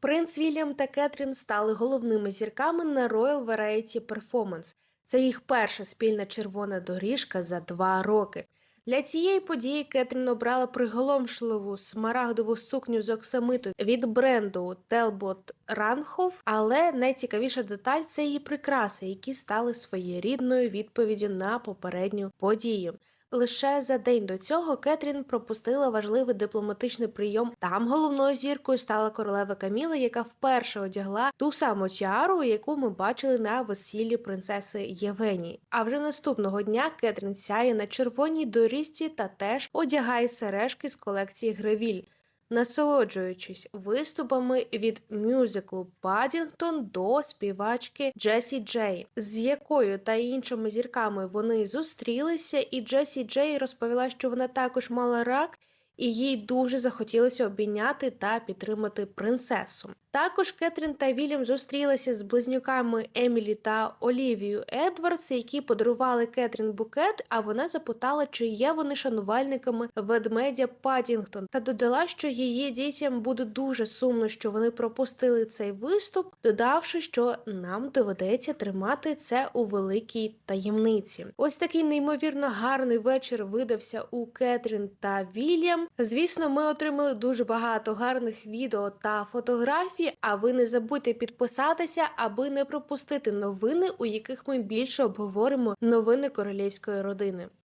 Принц Вільям та Кетрін стали головними зірками на Royal Variety Performance. Це їх перша спільна червона доріжка за два роки. Для цієї події Кетрін обрала приголомшливу смарагдову сукню з оксамиту від бренду Talbot Ranhoff, але найцікавіша деталь це її прикраси, які стали своєрідною відповіддю на попередню подію. Лише за день до цього Кетрін пропустила важливий дипломатичний прийом. Там головною зіркою стала королева Каміла, яка вперше одягла ту саму тіару, яку ми бачили на весіллі принцеси Євгенії. А вже наступного дня Кетрін сяє на червоній доріжці та теж одягає сережки з колекції Гревіль. Насолоджуючись виступами від мюзиклу Падінгтон до співачки Джесі Джей, з якою та іншими зірками вони зустрілися, і Джесі Джей розповіла, що вона також мала рак, і їй дуже захотілося обійняти та підтримати принцесу. Також Кетрін та Вільям зустрілися з близнюками Емілі та Олівією Едвардс, які подарували Кетрін букет. А вона запитала, чи є вони шанувальниками ведмедя Падінгтон, та додала, що її дітям буде дуже сумно, що вони пропустили цей виступ, додавши, що нам доведеться тримати це у великій таємниці. Ось такий неймовірно гарний вечір видався у Кетрін та Вільям. Звісно, ми отримали дуже багато гарних відео та фотографій. А ви не забудьте підписатися, аби не пропустити новини, у яких ми більше обговоримо новини королівської родини.